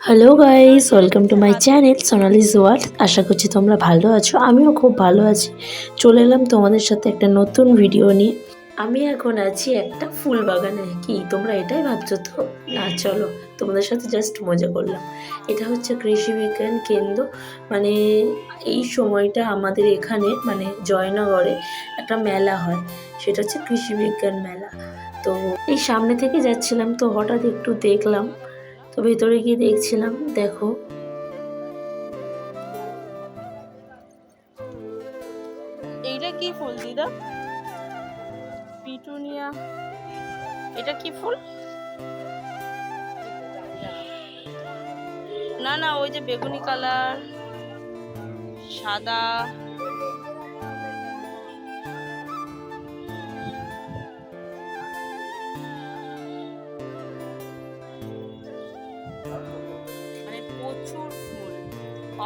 Hello guys welcome to my channel Sonali's world আশা করছি তোমরা ভালো আছো। আমিও খুব ভালো আছি। চলে এলাম তোমাদের সাথে একটা নতুন ভিডিও নিয়ে। আমি এখন আছি একটা ফুল বাগানে। কি, তোমরা এটাই ভাবছ তো? না, চলো, তোমাদের সাথে জাস্ট মজা করলাম। এটা হচ্ছে কৃষি বিজ্ঞান কেন্দ্র। মানে এই সময়টা আমাদের এখানে মানে জয়নগরে একটা মেলা হয়। সেটা হচ্ছে কৃষি বিজ্ঞান মেলা। তো এই সামনে থেকে যাচ্ছিলাম, তো হঠাৎ একটু দেখলাম তো ভেতরে গিয়ে দেখছিলাম, দেখো। এইটা কি ফুল, দিদা? পিটুনিয়া। এটা কি ফুল? না না, ওই যে বেগুনি কালার, সাদা।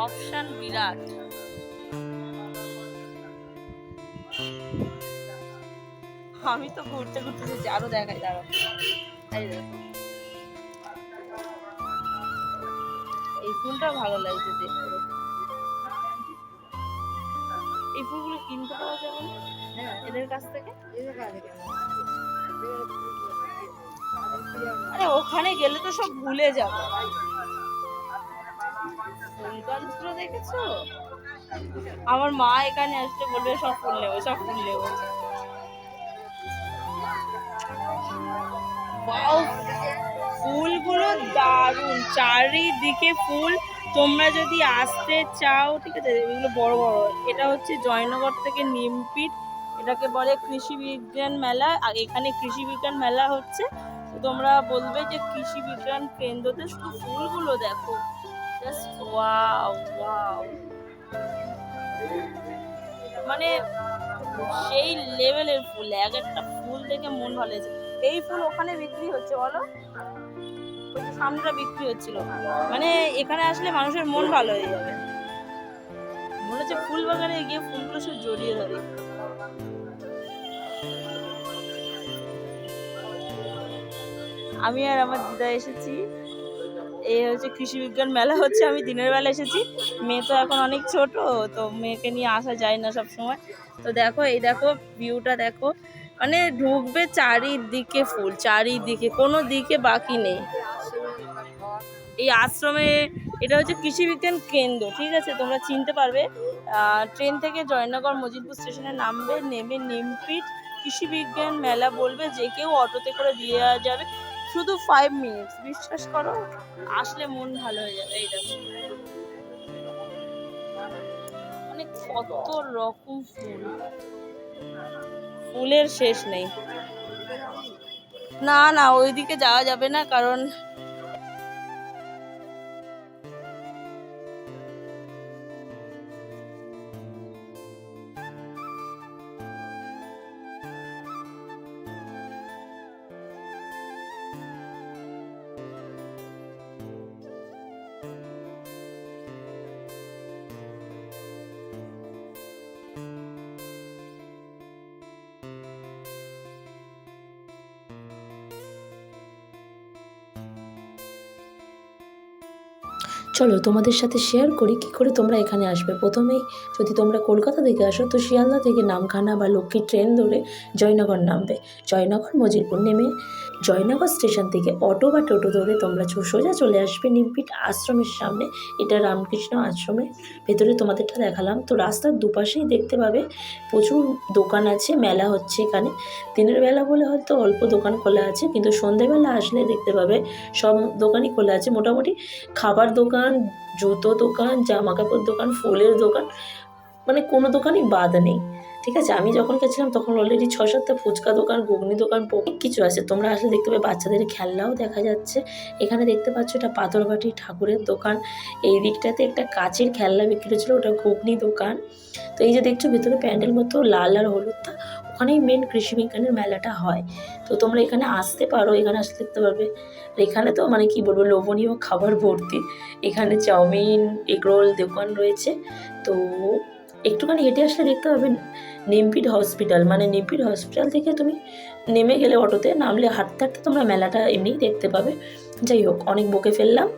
অপশন বিরাট। আমি তো ঘুরতে ঘুরতে যাচ্ছি আরও দেখাই দাঁড়াও। এই দেখো। এই ফুলটা ভালো লাগছে দেখতে। এই ফুলগুলো কিনতে পাওয়া যাবে হ্যাঁ। এদের কাছ থেকে। আরে ওখানে গেলে তো সব ভুলে যাবে। দেখেছ? আমার মা এখানে আসলে বলবে, সব ফুল নেব, সব ফুল নেব। ফুলগুলো দারুণ। চারিদিকে ফুল। তোমরা যদি আসতে চাও, ঠিক আছে, এগুলো বড় বড়। এটা হচ্ছে জয়নগর থেকে নিমপিট, এটাকে বলে কৃষি বিজ্ঞান মেলা। আর এখানে কৃষি বিজ্ঞান মেলা হচ্ছে। তোমরা বলবে যে কৃষি বিজ্ঞান কেন্দ্রতে শুধু ফুলগুলো দেখো। ওয়াও ওয়াও মানে সেই লেভেলের ফুল, এক একটা ফুল দেখে মন ভালো হয়েছে। এই ফুল ওখানে বিক্রি হচ্ছে বলো? সামনেটা বিক্রি হচ্ছিল। মানে এখানে আসলে মানুষের মন ভালো হয়ে যাবে। মনে হচ্ছে ফুল বাগানে গিয়ে ফুলগুলো সব জড়িয়ে ধরে। আমি আর আমার দিদা এসেছি। এই হচ্ছে কৃষি বিজ্ঞান মেলা হচ্ছে, আমি দিনের বেলা এসেছি। মেয়ে তো এখন অনেক ছোট, তো মেয়েকে নিয়ে আসা যায় না সব সময় তো দেখো, এই দেখো ভিউটা দেখো। মানে ঢুকবে চারিদিকে ফুল, চারিদিকে, কোনো দিকে বাকি নেই। এই আশ্রমে, এটা হচ্ছে কৃষি বিজ্ঞান কেন্দ্র, ঠিক আছে? তোমরা চিনতে পারবে। ট্রেন থেকে জয়নগর মজিদপুর স্টেশনে নামবে, নেমে নিমপিট কৃষি বিজ্ঞান মেলা বলবে, যে কেউ অটোতে করে দিয়ে যাবে। শুধু ফাইভ মিনিটস বিশ্বাস করো? আসলে মন ভালো হয়ে যাবে এই দেখো মানে কত রকম ফুল। ফুলের শেষ নেই। না না ওইদিকে যাওয়া যাবে না কারণ চলো তোমাদের সাথে শেয়ার করি কি করে তোমরা এখানে আসবে। প্রথমেই যদি তোমরা কলকাতা থেকে আসো, তো শিয়ালদা থেকে নামখানা বা লক্ষ্মী ট্রেন ধরে জয়নগর নামবে। জয়নগর মজিরপুর নেমে জয়নগর স্টেশন থেকে অটো বা টোটো ধরে তোমরা সোজা চলে আসবে নিমপিট আশ্রমের সামনে। এটা রামকৃষ্ণ আশ্রমের ভেতরে তোমাদেরটা দেখালাম। তো রাস্তার দুপাশেই দেখতে পাবে প্রচুর দোকান আছে, মেলা হচ্ছে এখানে। দিনের বেলা বলে হয়তো অল্প দোকান খোলা আছে, কিন্তু সন্ধেবেলা আসলে দেখতে পাবে সব দোকানই খোলা আছে। মোটামুটি খাবার দোকান জুতো দোকান জামা কাপড় দোকান ফুলের দোকান মানে কোনো দোকানই বাদ নেই। ঠিক আছে? আমি যখন গেছিলাম তখন অলরেডি ছ সাতটা ফুচকা দোকান, ঘুগনি দোকান অনেক কিছু আছে। তোমরা আসলে দেখতে পাবে, বাচ্চাদের খেলনাও দেখা যাচ্ছে। এখানে দেখতে পাচ্ছ এটা পাথরবাটি ঠাকুরের দোকান। এই দিকটাতে একটা কাচের খেলনা বিক্রি হচ্ছিল, ওটা ঘুগনি দোকান। তো এই যে দেখছ, ভেতরে প্যান্ডেল মতো লাল আর হলুদটা, ওখানেই মেন কৃষি বিজ্ঞানের মেলাটা হয়। তো তোমরা এখানে আসতে পারো, এখানে আসলে দেখতে পারবে। এখানে তো মানে কি বলব, লোভনীয় খাবার ভর্তি। এখানে চাউমিন এগরোল দোকান রয়েছে। তো একটুখানি হেঁটে আসলে দেখতে পাবেন নেমপিড হসপিটাল। মানে নেমপিড হসপিটাল থেকে তুমি নেমে গেলে অটোতে, নামলে হাঁটতে হাঁটতে তোমরা মেলাটা এমনিই দেখতে পাবে। যাই হোক, অনেক বকে ফেললাম।